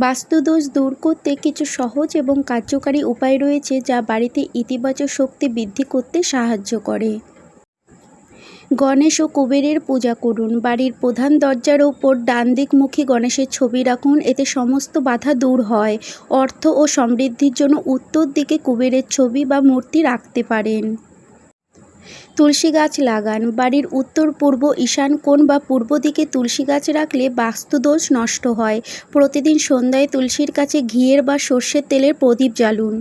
বাস্তুদোষ দূর করতে কিছু সহজ এবং কার্যকারী উপায় রয়েছে যা বাড়িতে ইতিবাচক শক্তি বৃদ্ধি করতে সাহায্য করে। গণেশ ও কুবেরের পূজা করুন। বাড়ির প্রধান দরজার ওপর ডান দিকমুখী গণেশের ছবি রাখুন। এতে সমস্ত বাধা দূর হয়। অর্থ ও সমৃদ্ধির জন্য উত্তর দিকে কুবেরের ছবি বা মূর্তি রাখতে পারেন। তুলসী গাছ লাগান। বাড়ির উত্তর, পূর্ব, ঈশান কোণ বা পূর্ব দিকে তুলসী গাছ রাখলে বাস্তুদোষ নষ্ট হয়। প্রতিদিন সন্ধ্যায় তুলসীর কাছে ঘিয়ের বা সর্ষের তেলের প্রদীপ জ্বালুন।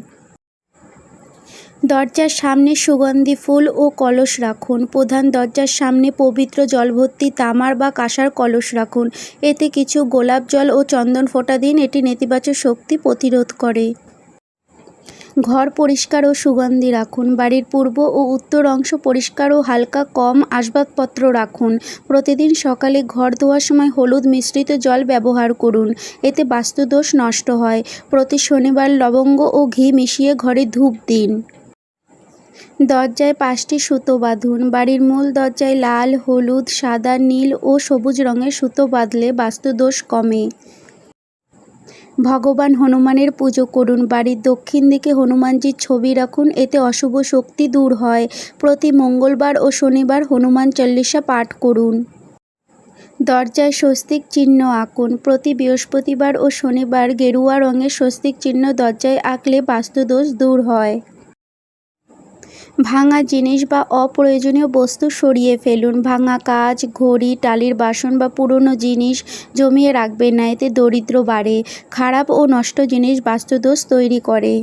দরজার সামনে সুগন্ধি ফুল ও কলস রাখুন। প্রধান দরজার সামনে পবিত্র জলভর্তি তামার বা কাঁসার কলস রাখুন। এতে কিছু গোলাপ জল ও চন্দন ফোঁটা দিন এটি নেতিবাচক শক্তি প্রতিরোধ করে। ঘর পরিষ্কার ও সুগন্ধি রাখুন। বাড়ির পূর্ব ও উত্তর অংশ পরিষ্কার ও হালকা কম আসবাবপত্র রাখুন। প্রতিদিন সকালে ঘর ধোয়ার সময় হলুদ মিশ্রিত জল ব্যবহার করুন। এতে বাস্তুদোষ নষ্ট হয়। প্রতি শনিবার লবঙ্গ ও ঘি মিশিয়ে ঘরে ধূপ দিন। দরজায় পাঁচটি সুতো বাঁধুন। বাড়ির মূল দরজায় লাল, হলুদ, সাদা, নীল ও সবুজ রঙের সুতো বাঁধলে বাস্তুদোষ কমে। ভগবান হনুমানের পুজো করুন। বাড়ির দক্ষিণ দিকে হনুমানজির ছবি রাখুন। এতে অশুভ শক্তি দূর হয়। প্রতি মঙ্গলবার ও শনিবার হনুমান চল্লিশা পাঠ করুন। দরজায় স্বস্তিক চিহ্ন আঁকুন। প্রতি বৃহস্পতিবার ও শনিবার গেরুয়া রঙের স্বস্তিক চিহ্ন দরজায় আঁকলে বাস্তুদোষ দূর হয়। ভাঙা জিনিস বা অপ্রয়োজনীয় বস্তু সরিয়ে ফেলুন। ভাঙা কাজ, ঘড়ি, টালির বাসন বা পুরনো জিনিস জমিয়ে রাখবেন, না এতে দরিদ্র বাড়ে। খারাপ ও নষ্ট জিনিস বাস্তুদোষ তৈরি করে।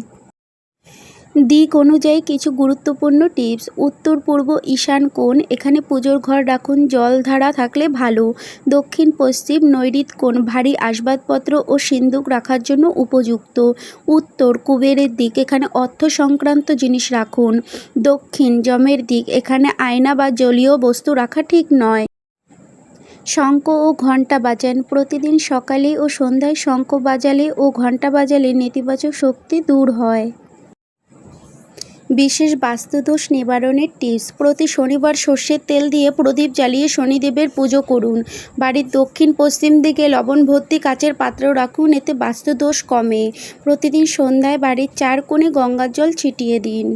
দিক অনুযায়ী কিছু গুরুত্বপূর্ণ টিপস। উত্তর, পূর্ব, ঈশান কোণ। এখানে পুজোর ঘর রাখুন জলধারা থাকলে ভালো। দক্ষিণ, পশ্চিম নৈরিত কোণ, ভারী আসবাবপত্র ও সিন্দুক রাখার জন্য উপযুক্ত। উত্তর, কুবেরের দিক। এখানে অর্থ সংক্রান্ত জিনিস রাখুন। দক্ষিণ, জমের দিক। এখানে আয়না বা জলীয় বস্তু রাখা ঠিক নয়। শঙ্খ ও ঘণ্টা বাজান। প্রতিদিন সকালে ও সন্ধ্যায় শঙ্খ বাজালে ও ঘণ্টা বাজালে নেতিবাচক শক্তি দূর হয়। বিশেষ বাস্তুদোষ নিবারণের টিপস প্রতি শনিবার সর্ষের তেল দিয়ে প্রদীপ জ্বালিয়ে শনিদেবের পুজো করুন। বাড়ির দক্ষিণ পশ্চিম দিকে লবণ ভর্তি কাচের পাত্র রাখুন, এতে বাস্তুদোষ কমে। প্রতিদিন সন্ধ্যায় বাড়ির চার কোণে গঙ্গার জল ছিটিয়ে দিন।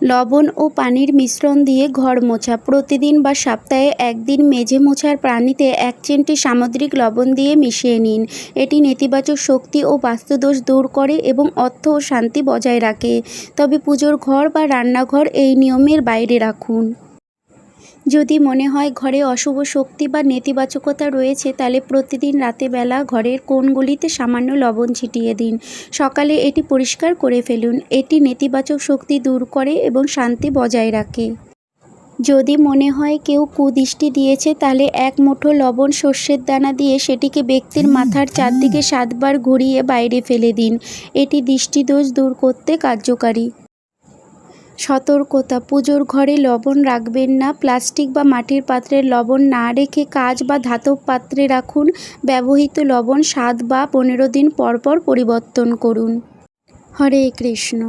লবণ ও পানির মিশ্রণ দিয়ে ঘর মোছা। প্রতিদিন বা সপ্তাহে একদিন মেঝে মোছার প্রাণীতে এক চিমটি সামুদ্রিক লবণ দিয়ে মিশিয়ে নিন। এটি নেতিবাচক শক্তি ও বাস্তুদোষ দূর করে এবং অর্থ ও শান্তি বজায় রাখে। তবে পুজোর ঘর বা রান্নাঘর এই নিয়মের বাইরে রাখুন। যদি মনে হয় ঘরে অশুভ শক্তি বা নেতিবাচকতা রয়েছে তাহলে প্রতিদিন রাতেবেলা ঘরের কোণগুলিতে সামান্য লবণ ছিটিয়ে দিন। সকালে এটি পরিষ্কার করে ফেলুন। এটি নেতিবাচক শক্তি দূর করে এবং শান্তি বজায় রাখে। যদি মনে হয় কেউ কুদৃষ্টি দিয়েছে তাহলে এক মুঠো লবণ সর্ষের দানা দিয়ে সেটিকে ব্যক্তির মাথার চারদিকে সাতবার ঘুরিয়ে বাইরে ফেলে দিন। এটি দৃষ্টিদোষ দূর করতে কার্যকারী। সতর্কতা, পুজোর ঘরে লবণ রাখবেন না, প্লাস্টিক বা মাটির পাত্রে লবণ না রেখে কাঁচ বা ধাতব পাত্রে রাখুন, ব্যবহৃত লবণ সাত বা পনেরো দিন পরপর পর পরিবর্তন করুন। হরে কৃষ্ণ।